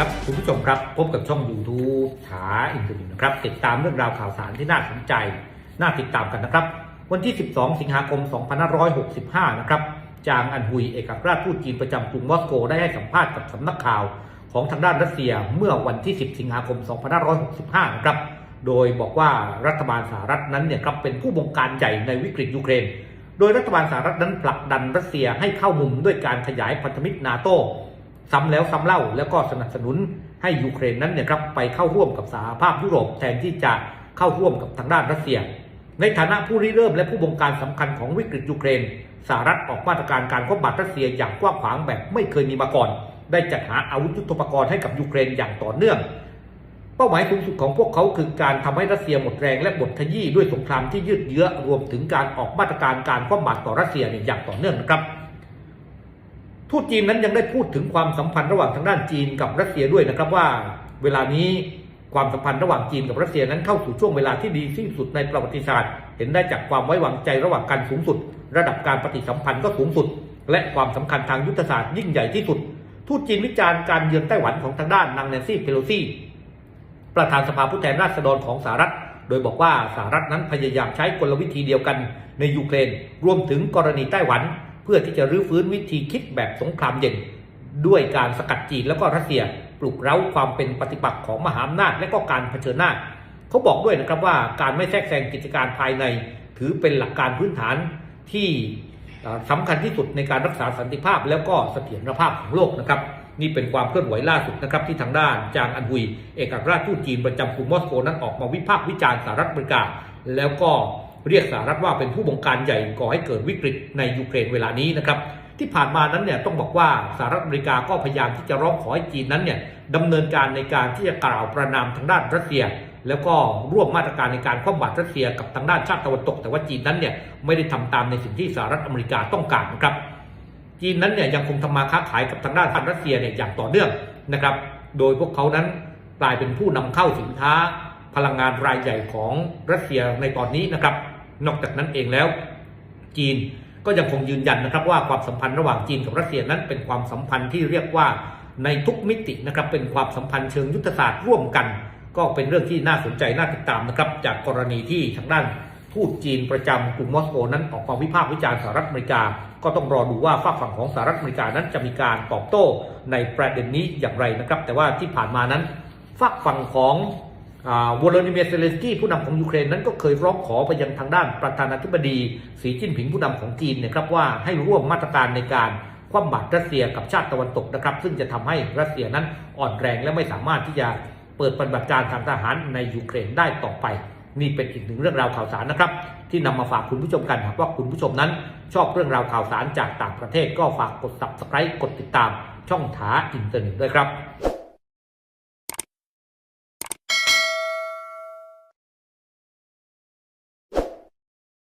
ครับคุณผู้ชมครับพบกับช่อง YouTube ถาอินเทอร์เน็ตนะครับ ติดตามเรื่องราวข่าวสารที่น่าสนใจ น่าติดตามกันนะครับ วันที่ 12 สิงหาคม 2565 นะครับ จางอันฮุยเอกอัครราชทูตจีนประจำกรุงมอสโกได้ให้สัมภาษณ์กับสำนักข่าวของทางด้านรัสเซียเมื่อวันที่ 10 สิงหาคม 2565 นะครับ โดยบอกว่ารัฐบาลสหรัฐนั้นเนี่ยครับเป็นผู้บงการใหญ่ในวิกฤตยูเครน โดยรัฐบาลสหรัฐนั้นผลักดันรัสเซียให้เข้ามุมด้วยการขยายพันธมิตรนาโต ซ้ำแล้วซ้ำเล่าแล้วก็สนับสนุนให้ยูเครนนั้นเนี่ยครับไปเข้าร่วมกับสหภาพยุโรปแทนที่จะเข้าร่วมกับทางด้านรัสเซีย ในฐานะผู้ริเริ่มและผู้บงการสำคัญของวิกฤตยูเครนสหรัฐออกมาตรการการคบบัตรรัสเซียอย่างกว้างขวางแบบไม่เคยมีมาก่อน ได้จัดหาอาวุธยุทโธปกรณ์ให้กับยูเครนอย่างต่อเนื่อง เป้าหมายสูงสุดของพวกเขาคือการทำให้รัสเซียหมดแรงและบดขยี้ด้วยสงครามที่ยืดเยื้อรวมถึงการออกมาตรการการคว่ำบาตรต่อรัสเซียอย่างต่อเนื่องนะครับ ทูตจีนนั้นยังได้พูดถึงความสัมพันธ์ระหว่างทางด้านจีนกับรัสเซียด้วยนะครับว่า เวลานี้ความสัมพันธ์ระหว่างจีนกับรัสเซียนั้นเข้าสู่ช่วงเวลาที่ดีที่สุดในประวัติศาสตร์ เห็นได้จากความไว้วางใจระหว่างกันสูงสุด ระดับการปฏิสัมพันธ์ก็สูงสุด และความสำคัญทางยุทธศาสตร์ยิ่งใหญ่ที่สุด ทูตจีนวิจารณ์การเยือนไต้หวันของทางด้านนางแนนซี่เพโลซี่ประธานสภาผู้แทนราษฎรของสหรัฐ โดยบอกว่าสหรัฐนั้นพยายามใช้กลวิธีเดียวกันในยูเครน รวมถึงกรณีไต้หวัน พื่อที่จะรื้อฟื้นวิธีคิดแบบสงครามเย็น ด้วยการสกัดจีนแล้วก็รัสเซียปลุกเร้าความเป็นปฏิปักษ์ของมหาอำนาจและก็การเผชิญหน้า เขาบอกด้วยนะครับว่าการไม่แทรกแซงกิจการภายใน ถือเป็นหลักการพื้นฐานที่สำคัญที่สุดในการรักษาสันติภาพ แล้วก็เสถียรภาพของโลกนะครับนี่เป็นความเคลื่อนไหวล่าสุดนะครับที่ทางด้านจางอันฮุย เอกอัครราชทูตจีนประจำกรุงมอสโกนั้นออกมาวิพากษ์วิจารณ์สหรัฐอเมริกา แล้วก็ เรียกสหรัฐว่าเป็นผู้บงการใหญ่ก่อให้เกิดวิกฤตในยูเครนเวลานี้นะครับที่ผ่านมานั้นเนี่ยต้องบอกว่าสหรัฐอเมริกาก็พยายามที่จะร้องขอให้จีนนั้นเนี่ยดำเนินการในการที่จะกล่าวประนามทางด้านรัสเซีย แล้วก็ร่วมมาตรการในการคว่ำบาตรรัสเซียกับทางด้านชาติตะวันตก แต่ว่าจีนนั้นเนี่ยไม่ได้ทำตามในสิ่งที่สหรัฐอเมริกาต้องการนะครับจีนนั้นเนี่ยยังคงทำมาค้าขายกับทางด้านรัสเซียเนี่ยอย่างต่อเนื่องนะครับ โดยพวกเขานั้นกลายเป็นผู้นำเข้าสินค้า พลังงานรายใหญ่ของรัสเซียในตอนนี้นะครับ นอกจากนั้นเองแล้ว จีนก็ยังคงยืนยันนะครับว่าความสัมพันธ์ระหว่างจีนกับรัสเซียนั้นเป็นความสัมพันธ์ที่เรียกว่าในทุกมิตินะครับเป็นความสัมพันธ์เชิงยุทธศาสตร์ร่วมกัน ก็เป็นเรื่องที่น่าสนใจน่าติดตามนะครับจากกรณีที่ทางด้านทูตจีนประจำกรุงมอสโกนั้นออกมาวิพากษ์วิจารณ์สหรัฐอเมริกา ก็ต้องรอดูว่าฝากฝั่งของสหรัฐอเมริกานั้นจะมีการตอบโต้ในประเด็นนี้อย่างไรนะครับ แต่ว่าที่ผ่านมานั้นฝากฝั่งของ วลาดิเมียร์เซเลนสกี้ผู้นำของยูเครนนั้นก็เคยร้องขอไปยังทางด้านประธานาธิบดีสีจิ้นผิงผู้นำของจีนนะครับว่าให้ร่วมมาตรการในการคว่ำบาตรรัสเซียกับชาติตะวันตกนะครับ ซึ่งจะทำให้รัสเซียนั้นอ่อนแรงและไม่สามารถที่จะเปิดปฏิบัติการทางทหารในยูเครนได้ต่อไป นี่เป็นอีกหนึ่งเรื่องราวข่าวสารนะครับ ที่นำมาฝากคุณผู้ชมกันหากว่าคุณผู้ชมนั้น ชอบเรื่องราวข่าวสารจากต่างประเทศ ก็ฝากกด subscribe กดติดตาม ช่องถาอินเทอร์เน็ตด้วยครับ